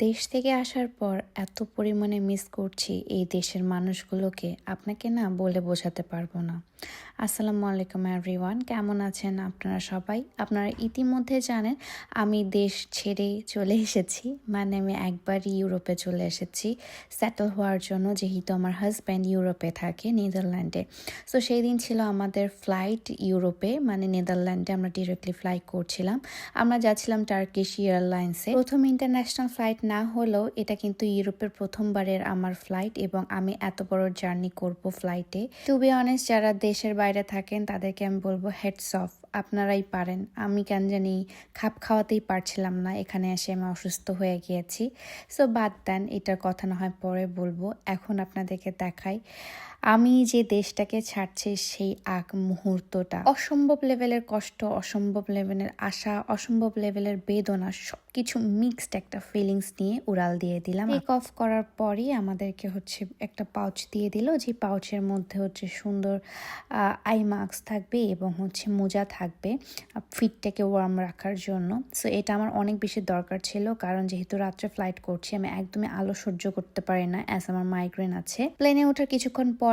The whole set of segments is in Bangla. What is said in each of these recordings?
দেশ থেকে আসার পর এত পরিমাণে মিস করছি এই দেশের মানুষগুলোকে, আপনাকে না বলে বোঝাতে পারব না। আসসালামু আলাইকুম এভরিওয়ান কেমন আছেন আপনারা সবাই? আপনারা ইতিমধ্যে জানেন আমি দেশ ছেড়ে চলে এসেছি মানে আমি একবারই ইউরোপে চলে এসেছি। সেটেল হওয়ার জন্য যেহেতু আমার হাজব্যান্ড ইউরোপে থাকে, নেদারল্যান্ডে। সো সেই দিন ছিল আমাদের ফ্লাইট ইউরোপে মানে নেদারল্যান্ডে আমরা ডিরেক্টলি ফ্লাই করছিলাম। আমরা যাচ্ছিলাম টার্কিশ এয়ারলাইন্সে প্রথম ইন্টারন্যাশনাল ফ্লাইট না হলেও এটা কিন্তু ইউরোপের প্রথমবারের আমার ফ্লাইট এবং আমি এত বড় জার্নি করব ফ্লাইটে টু বি অনেস্ট যারা দেশের বাইরে থাকেন, তাদেরকে আমি বলব হেডস অফ আপনারাই পারেন। আমি কেন জানি খাপ খাওয়াতেই পারছিলাম না, এখানে এসে আমি অসুস্থ হয়ে গিয়েছি। সো বাদ দেন, এটার কথা না হয় পরে বলব। এখন আপনাদেরকে দেখাই। আমি যে দেশটাকে ছাড়ছি সেই আগ মুহূর্তটা। অসম্ভব লেভেলের কষ্ট অসম্ভব লেভেলের আশা অসম্ভব লেভেলের বেদনা সব কিছু মিক্সড একটা ফিলিংস নিয়ে উড়াল দিয়ে দিলাম। টেক অফ করার পরই আমাদেরকে হচ্ছে একটা পাউচ দিয়ে দিল যে পাউচের মধ্যে হচ্ছে সুন্দর আই মাস্ক থাকবে এবং হচ্ছে মোজা থাকবে ফিটটাকে ওয়ার্ম রাখার জন্য। সো এটা আমার অনেক বেশি দরকার ছিল কারণ যেহেতু রাত্রে ফ্লাইট করছি আমি একদমই আলো সহ্য করতে পারি না অ্যাজ আমার মাইগ্রেন আছে। প্লেনে ওঠার কিছুক্ষণ পরে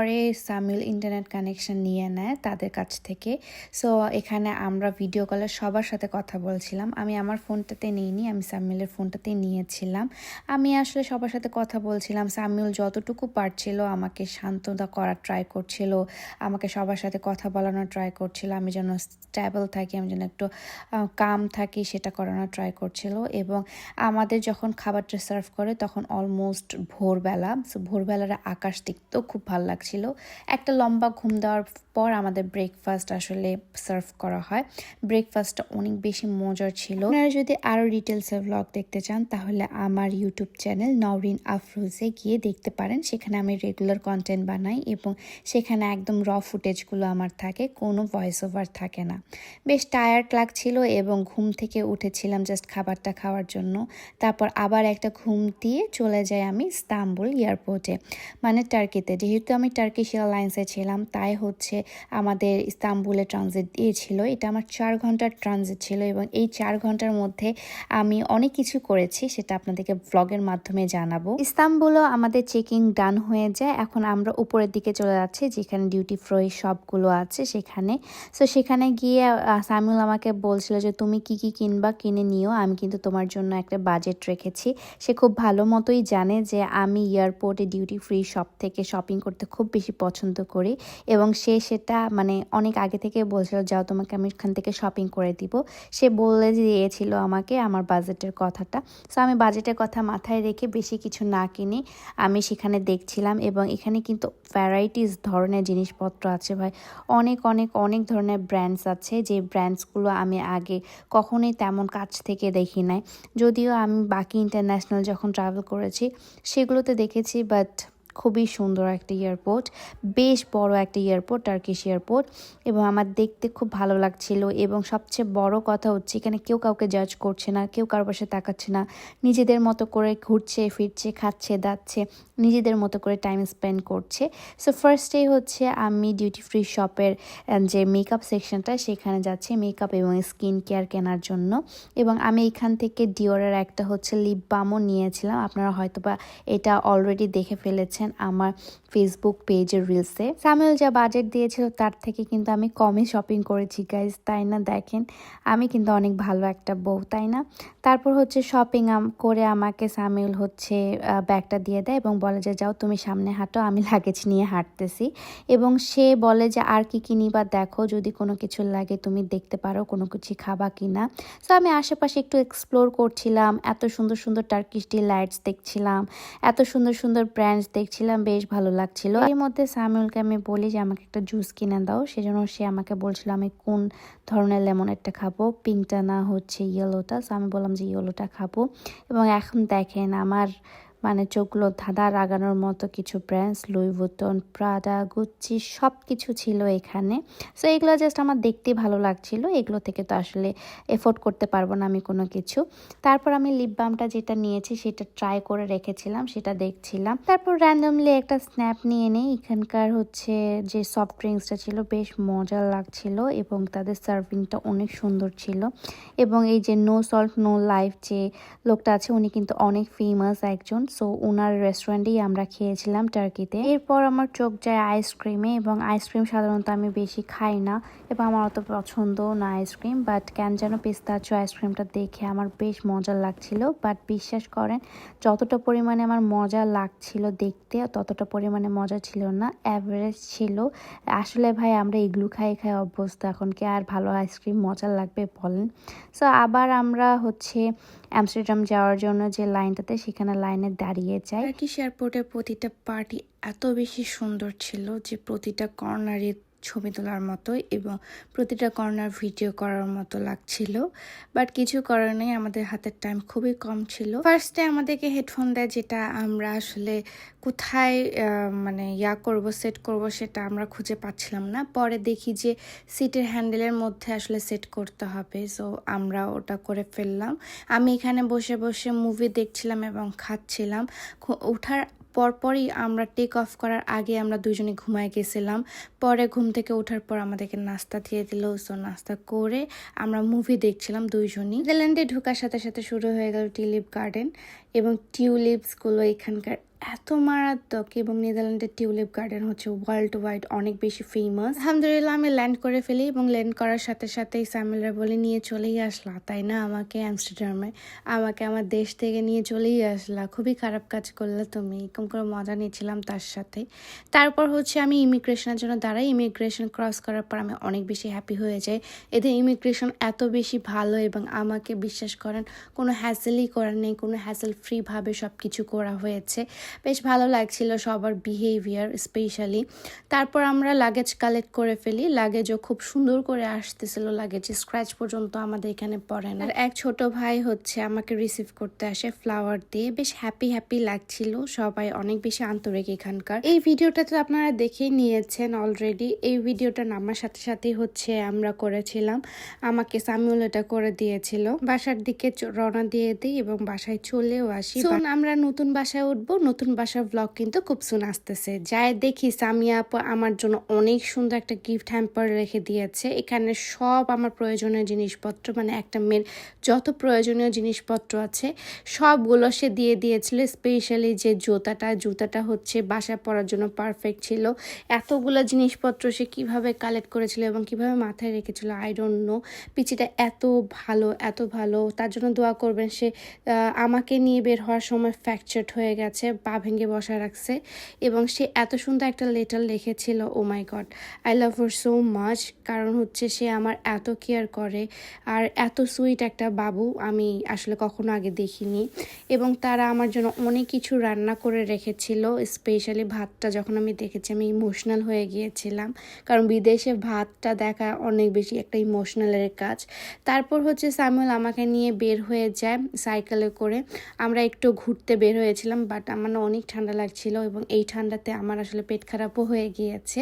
সামিল ইন্টারনেট কানেকশন নিয়ে নেয় তাদের কাছ থেকে। সো এখানে আমরা ভিডিও কলে সবার সাথে কথা বলছিলাম। আমি আমার ফোনটাতে নিইনি, আমি সামিলের ফোনটাতে নিয়েছিলাম। আমি আসলে সবার সাথে কথা বলছিলাম। সামিল যতটুকু পারছিল আমাকে শান্ততা করার ট্রাই করছিল, আমাকে সবার সাথে কথা বলানোর ট্রাই করছিল, আমি যেন স্ট্যাবল থাকি, আমি যেন একটু কাম থাকি, সেটা করানোর ট্রাই করছিল। এবং আমাদের যখন খাবারটা সার্ভ করে, তখন অলমোস্ট ভোরবেলা সো ভোরবেলার আকাশ দেখতেও খুব ভালো লাগছিল একটা লম্বা ঘুম দেওয়ার পর আমাদের ব্রেকফাস্ট আসলে সার্ভ করা হয়। ব্রেকফাস্টটা অনেক বেশি মজার ছিল। আপনারা যদি আরও ডিটেলসের ব্লগ দেখতে চান, তাহলে আমার ইউটিউব চ্যানেল নওরিন আফরোজে গিয়ে দেখতে পারেন। সেখানে আমি রেগুলার কন্টেন্ট বানাই এবং সেখানে একদম র ফুটেজগুলো আমার থাকে, কোনো ভয়েস ওভার থাকে না। বেশ টায়ার্ড লাগছিল এবং ঘুম থেকে উঠেছিলাম জাস্ট খাবারটা খাওয়ার জন্য। তারপর আবার একটা ঘুম দিয়ে চলে যাই আমি ইস্তাম্বুল এয়ারপোর্টে মানে টার্কিতে যেহেতু আমি টার্কিশ এয়ারলাইন্সে ছিলাম, তাই হচ্ছে আমাদের ইস্তাম্বুলে ট্রানজিট দিয়েছিল। এটা আমার চার ঘণ্টার ট্রানজিট ছিল এবং এই চার ঘণ্টার মধ্যে আমি অনেক কিছু করেছি, সেটা আপনাদেরকে ব্লগের মাধ্যমে জানাব। ইস্তাম্বুলও আমাদের চেকিং ডান হয়ে যায়। এখন আমরা উপরের দিকে চলে যাচ্ছি, যেখানে ডিউটি ফ্রি শপগুলো আছে সেখানে। সো সেখানে গিয়ে সামিউল আমাকে বলছিল যে, তুমি কি কি কিনবা, কিনে নিও। আমি কিন্তু তোমার জন্য একটা বাজেট রেখেছি। সে খুব ভালো মতোই জানে যে, আমি এয়ারপোর্টে ডিউটি ফ্রি শপ থেকে শপিং করতে খুব বেশি পছন্দ করি এবং সে সেটা মানে অনেক আগে থেকে বলছিল, যাও তোমাকে আমি এখান থেকে শপিং করে দিব। সে বলে দিয়েছিল আমাকে আমার বাজেটের কথাটা। সো আমি বাজেটের কথা মাথায় রেখে বেশি কিছু না কিনে আমি সেখানে দেখছিলাম এবং এখানে কিন্তু ভ্যারাইটিস ধরনের জিনিসপত্র আছে ভাই। অনেক অনেক অনেক ধরনের ব্র্যান্ডস আছে যে ব্র্যান্ডসগুলো আমি আগে কখনোই তেমন কাছ থেকে দেখি নাই। যদিও আমি বাকি ইন্টারন্যাশনাল যখন ট্রাভেল করেছি, সেগুলোতে দেখেছি বাট খুবই সুন্দর একটা এয়ারপোর্ট, বেশ বড় একটা এয়ারপোর্ট টার্কিশ এয়ারপোর্ট এবং আমার দেখতে খুব ভালো লাগছিল এবং সবচেয়ে বড় কথা হচ্ছে এখানে কেউ কাউকে জাজ করছে না, কেউ কারোর পাশে তাকাচ্ছে না। নিজেদের মতো করে ঘুরছে, ফিরছে, খাচ্ছে, দাচ্ছে, নিজেদের মতো করে টাইম স্পেন্ড করছে। সো ফার্স্টেই হচ্ছে আমি ডিউটি ফ্রি শপের যে মেকআপ সেকশনটা সেখানে যাচ্ছি মেকআপ এবং স্কিন কেয়ার কেনার জন্য এবং আমি এখান থেকে ডিওরের একটা হচ্ছে লিপ বামও নিয়েছিলাম। আপনারা হয়তো বা এটা অলরেডি দেখে ফেলেছেন। আমার ফেসবুক পেজের রিলসে সামিউল যা বাজেট দিয়েছিল তার থেকে কিন্তু আমি কমই শপিং করেছি গাইজ তাই না? দেখেন, আমি কিন্তু অনেক ভালো একটা বউ, তাই না? তারপর হচ্ছে শপিং করে আমাকে সামিউল হচ্ছে ব্যাগটা দিয়ে দেয় এবং বলে যে, যাও তুমি সামনে হাঁটো, আমি লাগেজ নিয়ে হাঁটতেছি। এবং সে বলে যে, আর কি কিনি বা দেখো, যদি কোনো কিছু লাগে তুমি দেখতে পারো, কোনো কিছু খাবা কি না? সো আমি আশেপাশে একটু এক্সপ্লোর করছিলাম, এত সুন্দর সুন্দর টার্কিশ ডি লাইটস দেখছিলাম, এত সুন্দর সুন্দর ব্র্যান্ডস দেখছিলাম, বেশ ভালো লাগছিল। এর মধ্যে সামিউলকে আমি বলি যে, আমাকে একটা জুস কিনে দাও। সেজন্য সে আমাকে বলছিল, আমি কোন ধরনের লেমনেরটা খাব? পিঙ্কটা না হচ্ছে, ইয়েলোটা? সো আমি বললাম যে, ইয়েলোটা খাব। এবং এখন দেখেন, আমার মানে চোখগুলো ধাঁধা লাগানোর মতো কিছু brands Louis Vuitton Prada Gucci সব কিছু ছিল এখানে। সো এগুলো জাস্ট আমার দেখতে ভালো লাগছিল। এগুলো থেকে তো আসলে এফোর্ড করতে পারব না আমি কোনো কিছু। তারপর আমি লিপ বামটা যেটা নিয়েছি সেটা ট্রাই করে রেখেছিলাম, সেটা দেখছিলাম। তারপর র্যান্ডমলি একটা স্ন্যাপ নিয়ে নেই। এখানকার হচ্ছে যে সফট ড্রিঙ্কসটা ছিল, বেশ মজা লাগছিল এবং তাদের সার্ভিংটা অনেক সুন্দর ছিল। এবং এই যে নো সল্ট নো লাইফ যে লোকটা আছে, উনি কিন্তু অনেক ফেমাস একজন। সো ওনার রেস্টুরেন্টেই আমরা খেয়েছিলাম টার্কিতে এরপর আমার চোখ যায় আইসক্রিমে এবং আইসক্রিম সাধারণত আমি বেশি খাই না এবং আমার অত পছন্দও না আইসক্রিম বাট কেন যেন পিস্তাচো আইসক্রিমটা দেখে আমার বেশ মজা লাগছিল। বাট বিশ্বাস করেন, যতটা পরিমাণে আমার মজা লাগছিল দেখতে, ততটা পরিমাণে মজা ছিল না। অ্যাভারেজ ছিল। আসলে ভাই, আমরা এগুলো খাই খাই অভ্যস্ত। এখন কি আর ভালো আইসক্রিম মজা লাগবে বলেন? সো আবার আমরা হচ্ছে অ্যামস্টারডাম যাওয়ার জন্য যে লাইনটাতে সেখানে লাইনে দাঁড়িয়ে যায়। টার্কিশ এয়ারপোর্টের প্রতিটা পার্টি এত বেশি সুন্দর ছিল যে প্রতিটা কর্নারে ছবি তোলার মতো এবং প্রতিটা কর্নার ভিডিও করার মতো লাগছিল। বাট কিছু করার নেই, আমাদের হাতের টাইম খুবই কম ছিল। ফার্স্টে আমাদেরকে হেডফোন দেয় যেটা আমরা আসলে কোথায় মানে ইয়া করব সেট করব সেটা আমরা খুঁজে পাচ্ছিলাম না। পরে দেখি যে সিটের হ্যান্ডেলের মধ্যে আসলে সেট করতে হবে। সো আমরা ওটা করে ফেললাম। আমি এখানে বসে বসে মুভি দেখছিলাম এবং খাচ্ছিলাম। ওঠার পরপরই আমরা টেক অফ করার আগে আমরা দুজনে ঘুমায় গেছিলাম। পরে ঘুম থেকে ওঠার পর আমাদেরকে নাস্তা দিয়ে দিল। সো নাস্তা করে আমরা মুভি দেখছিলাম দুইজনই। নেদারল্যান্ডে ঢোকার সাথে সাথে শুরু হয়ে গেল টিউলিপ গার্ডেন এবং টিউলিপসগুলো এখানকার এত মারাত্মক এবং নেদারল্যান্ডের টিউলিপ গার্ডেন হচ্ছে ওয়ার্ল্ড ওয়াইড অনেক বেশি ফেমাস আলহামদুলিল্লাহ, আমি ল্যান্ড করে ফেলি এবং ল্যান্ড করার সাথে সাথেই সামিলরা বলে নিয়ে চলেই আসলা, তাই না? আমাকে অ্যামস্টারডামে আমাকে আমার দেশ থেকে নিয়ে চলেই আসলা। খুবই খারাপ কাজ করলে তুমি, এরকম করে মজা নিয়েছিলাম তার সাথে। তারপর হচ্ছে আমি ইমিগ্রেশনের জন্য দাঁড়াই। ইমিগ্রেশন ক্রস করার পর আমি অনেক বেশি হ্যাপি হয়ে যাই। এদের ইমিগ্রেশন এত বেশি ভালো এবং আমাকে বিশ্বাস করেন, কোনো হ্যাসেলই করার নেই, কোনো হ্যাসেল ফ্রিভাবে সব কিছু করা হয়েছে। বেশ ভালো লাগছিল সবার বিহেভিয়ার স্পেশালি তারপর আমরা লাগেজ কালেক্ট করে ফেলি। লাগেজও খুব সুন্দর করে আসতেছিল লাগেজ স্ক্র্যাচ পর্যন্ত আমাদের এখানে পড়ে না। এক ছোট ভাই হচ্ছে আমাকে রিসিভ করতে আসে ফ্লাওয়ার দিয়ে। বেশ হ্যাপি হ্যাপি লাগছিল। সবাই অনেক বেশি আন্তরিক এখানকার। এই ভিডিওটা তো আপনারা দেখেই নিয়েছেন অলরেডি এই ভিডিওটা নামার সাথে সাথেই হচ্ছে আমরা করেছিলাম। আমাকে সামিউল এটা করে দিয়েছিল। বাসার দিকে রওনা দিয়ে দিই এবং বাসায় চলেও আসি। আমরা নতুন বাসায় উঠবো। নতুন বাসার ব্লগ কিন্তু খুব সুন আসতেছে। যাই দেখি সামিয়া আপু আমার জন্য অনেক সুন্দর একটা গিফট হ্যাম্পার রেখে দিয়েছে। এখানে সব আমার প্রয়োজনীয় জিনিসপত্র মানে একটা মেয়ের যত প্রয়োজনীয় জিনিসপত্র আছে, সবগুলো সে দিয়ে দিয়েছিল। স্পেশালি যে জুতাটা জুতাটা হচ্ছে বাসায় পরার জন্য পারফেক্ট ছিল। এতগুলো জিনিসপত্র সে কীভাবে কালেক্ট করেছিল এবং কীভাবে মাথায় রেখেছিল আই ডোন্ট নো পিচিটা এত ভালো এত ভালো। তার জন্য দোয়া করবেন সে আমাকে নিয়ে বের হওয়ার সময় ফ্র্যাকচার্ড হয়ে গেছে। পা ভেঙে বসা রাখছে এবং সে এত সুন্দর একটা লেটার লিখেছিল ও my god I love her so much কারণ হচ্ছে সে আমার এত কেয়ার করে আর এত সুইট একটা বাবু আমি আসলে কখনো আগে দেখিনি এবং তারা আমার জন্য অনেক কিছু রান্না করে রেখেছিল স্পেশালি ভাতটা যখন আমি দেখেছি আমি ইমোশনাল হয়ে গিয়েছিলাম, কারণ বিদেশে ভাতটা দেখা অনেক বেশি একটা ইমোশনালের কাজ। তারপর হচ্ছে সামুল আমাকে নিয়ে বের হয়ে যায় সাইকেলে করে, আমরা একটু ঘুরতে বের হয়েছিলাম বাট আমার অনেক ঠান্ডা লাগছিল এবং এই ঠান্ডাতে আমার আসলে পেট খারাপও হয়ে গিয়েছে।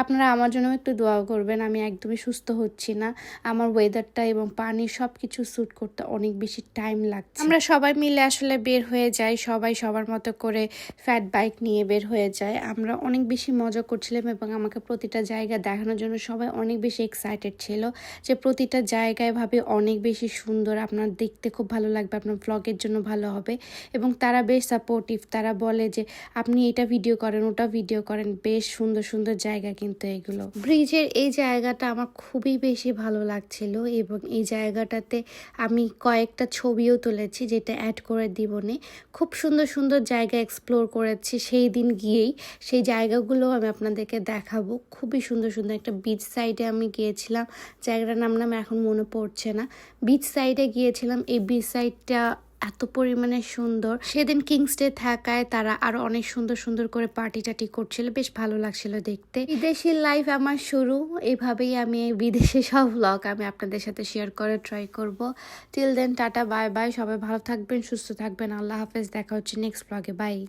আপনারা আমার জন্য একটু দোয়া করবেন, আমি একদমই সুস্থ হচ্ছি না। আমার ওয়েদারটা এবং পানি সব কিছু শ্যুট করতে অনেক বেশি টাইম লাগছে। আমরা সবাই মিলে আসলে বের হয়ে যাই, সবাই সবার মতো করে ফ্যাট বাইক নিয়ে বের হয়ে যায়। আমরা অনেক বেশি মজা করছিলাম এবং আমাকে প্রতিটা জায়গা দেখানোর জন্য সবাই অনেক বেশি এক্সাইটেড ছিল যে প্রতিটা জায়গায় ভাবে অনেক বেশি সুন্দর, আপনার দেখতে খুব ভালো লাগবে, আপনার ব্লগের জন্য ভালো হবে। এবং তারা বেশ সাপোর্টিভ তারা বলে যে, আপনি এটা ভিডিও করেন, ওটা ভিডিও করেন। বেশ সুন্দর সুন্দর জায়গা কিন্তু এগুলো। ব্রিজের এই জায়গাটা আমার খুবই বেশি ভালো লাগছিল এবং এই জায়গাটাতে আমি কয়েকটা ছবিও তুলেছি যেটা অ্যাড করে দিবনে খুব সুন্দর সুন্দর জায়গা এক্সপ্লোর করেছি। সেই দিন গিয়েই সেই জায়গাগুলো আমি আপনাদেরকে দেখাবো। খুবই সুন্দর সুন্দর একটা বিচ সাইডে আমি গিয়েছিলাম। জায়গাটার নাম নাম এখন মনে পড়ছে না। বিচ সাইডে গিয়েছিলাম। এই বিচ সাইডটা এত পরিমাণে সুন্দর। সেদিন কিংস ডে থাকায় তারা আরও অনেক সুন্দর সুন্দর করে পার্টি টাটি করছিল। বেশ ভালো লাগছিল দেখতে। বিদেশি লাইফ আমার শুরু। এভাবেই আমি বিদেশে সব ব্লগ আমি আপনাদের সাথে শেয়ার করে ট্রাই করব। Till then tata bye bye সবাই ভালো থাকবেন, সুস্থ থাকবেন। আল্লাহ হাফেজ। দেখা হচ্ছে নেক্সট ব্লগে বাই